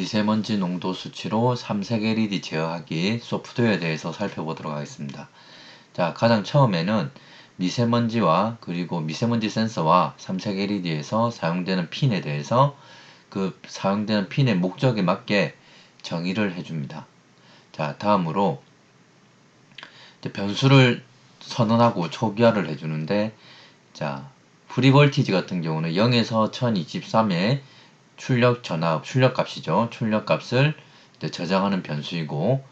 미세먼지 농도 수치로 삼색 LED 제어하기 소프트웨어에 대해서 살펴보도록 하겠습니다. 자, 가장 처음에는 미세먼지와 그리고 미세먼지 센서와 삼색 LED에서 사용되는 핀에 대해서 그 사용되는 핀의 목적에 맞게 정의를 해줍니다. 자, 다음으로 변수를 선언하고 초기화를 해주는데 자, 프리볼티지 같은 경우는 0에서 1023의 출력 전압, 출력 값이죠. 출력 값을 저장하는 변수이고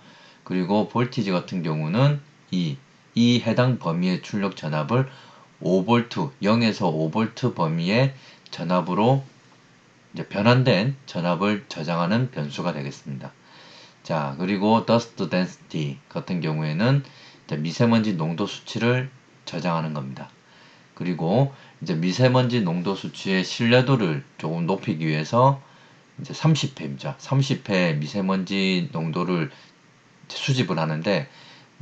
그리고 볼티지 같은 경우는 이, 이 해당 범위의 출력 전압을 5V, 0에서 5V 범위의 전압으로 변환된 전압을 저장하는 변수가 되겠습니다. 자, 그리고 dust density 같은 경우에는 미세먼지 농도 수치를 저장하는 겁니다. 그리고 이제 미세먼지 농도 수치의 신뢰도를 조금 높이기 위해서 이제 30회입니다. 30회 미세먼지 농도를 수집을 하는데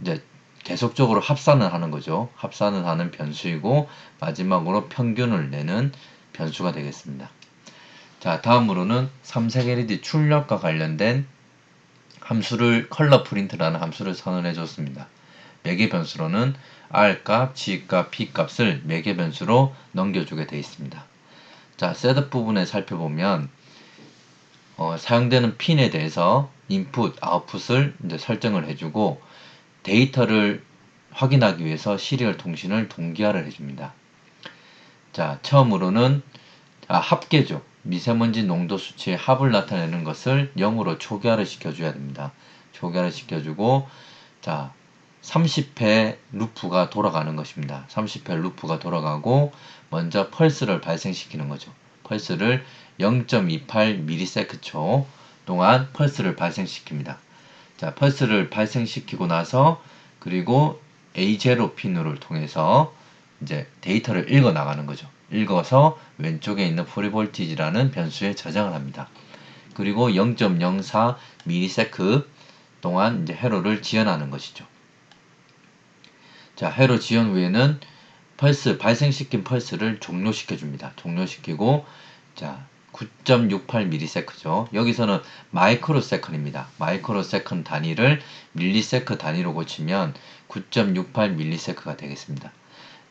이제 계속적으로 합산을 하는 거죠. 합산을 하는 변수이고 마지막으로 평균을 내는 변수가 되겠습니다. 자, 다음으로는 삼색 LED 출력과 관련된 함수를 컬러 프린트라는 함수를 선언해 줬습니다. 매개 변수로는 R값, G값, P값을 매개 변수로 넘겨주게 되어 있습니다. 자, 셋업 부분에 살펴보면 어, 사용되는 핀에 대해서 인풋, 아웃풋을 이제 설정을 해주고 데이터를 확인하기 위해서 시리얼 통신을 동기화를 해줍니다. 자, 처음으로는 아, 합계죠. 미세먼지 농도 수치의 합을 나타내는 것을 0으로 초기화를 시켜줘야 됩니다. 초기화를 시켜주고 자 30회 루프가 돌아가는 것입니다. 30회 루프가 돌아가고 먼저 펄스를 발생시키는 거죠. 펄스를 0.28ms 동안 펄스를 발생시킵니다. 자, 펄스를 발생시키고 나서 그리고 A0 핀을 통해서 이제 데이터를 읽어 나가는 거죠. 읽어서 왼쪽에 있는 프리볼티지라는 변수에 저장을 합니다. 그리고 0.04 ms 동안 이제 회로를 지연하는 것이죠. 자, 회로 지연 후에는 펄스, 발생시킨 펄스를 종료시켜 줍니다. 종료시키고, 자, 9.68ms죠. 여기서는 마이크로 세컨입니다. 마이크로 세컨 단위를 밀리세컨 단위로 고치면 9.68ms가 되겠습니다.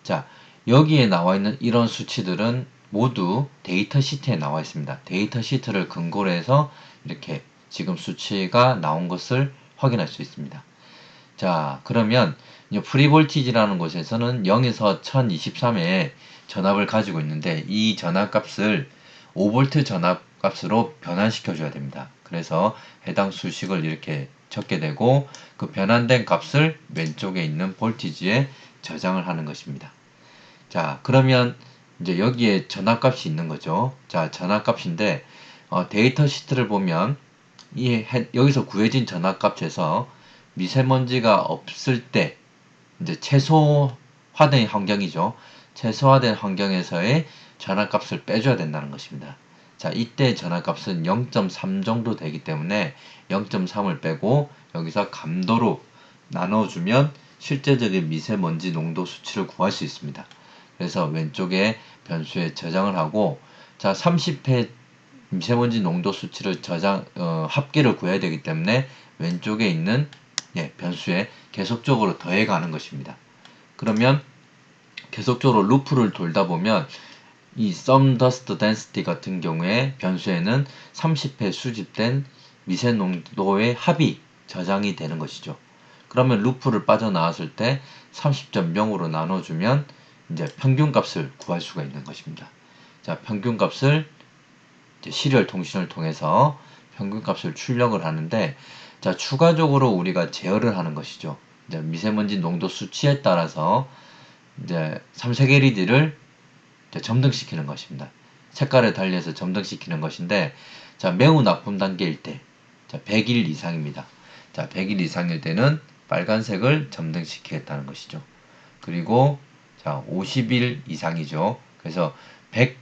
자, 여기에 나와 있는 이런 수치들은 모두 데이터 시트에 나와 있습니다. 데이터 시트를 근거로 해서 이렇게 지금 수치가 나온 것을 확인할 수 있습니다. 자, 그러면 프리볼티지라는 곳에서는 0에서 1023의 전압을 가지고 있는데 이 전압값을 5V 전압값으로 변환시켜 줘야 됩니다. 그래서 해당 수식을 이렇게 적게 되고 그 변환된 값을 왼쪽에 있는 볼티지에 저장을 하는 것입니다. 자, 그러면 이제 여기에 전압값이 있는 거죠. 자, 전압값인데 어, 데이터 시트를 보면 이 해, 여기서 구해진 전압값에서 미세먼지가 없을 때 이제 최소화된 환경이죠. 최소화된 환경에서의 전압값을 빼줘야 된다는 것입니다. 자, 이때 전압값은 0.3 정도 되기 때문에 0.3을 빼고 여기서 감도로 나눠주면 실제적인 미세먼지 농도 수치를 구할 수 있습니다. 그래서 왼쪽에 변수에 저장을 하고 자 30회 미세먼지 농도 수치를 저장 어, 합계를 구해야 되기 때문에 왼쪽에 있는 예, 변수에 계속적으로 더해가는 것입니다. 그러면 계속적으로 루프를 돌다 보면 이 sum dust density 같은 경우에 변수에는 30회 수집된 미세 농도의 합이 저장이 되는 것이죠. 그러면 루프를 빠져나왔을 때 30.0으로 나눠주면 이제 평균값을 구할 수가 있는 것입니다. 자, 평균값을 시리얼 통신을 통해서 평균값을 출력을 하는데 자, 추가적으로 우리가 제어를 하는 것이죠. 이제 미세먼지 농도 수치에 따라서 이제 삼색 LED를 점등시키는 것입니다. 색깔을 달리해서 점등시키는 것인데 자, 매우 나쁨 단계일 때 자, 100일 이상입니다. 자, 100일 이상일 때는 빨간색을 점등시키겠다는 것이죠. 그리고 자, 50일 이상이죠. 그래서 100,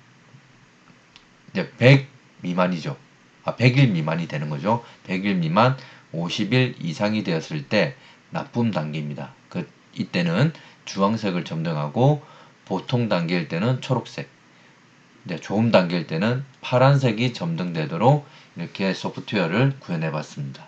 이제 100 미만이죠. 아, 100일 미만이 되는 거죠. 100일 미만 50일 이상이 되었을 때 나쁨 단계입니다. 그, 이때는 주황색을 점등하고 보통 단계일 때는 초록색, 이제 조음 단계일 때는 파란색이 점등되도록 이렇게 소프트웨어를 구현해 봤습니다.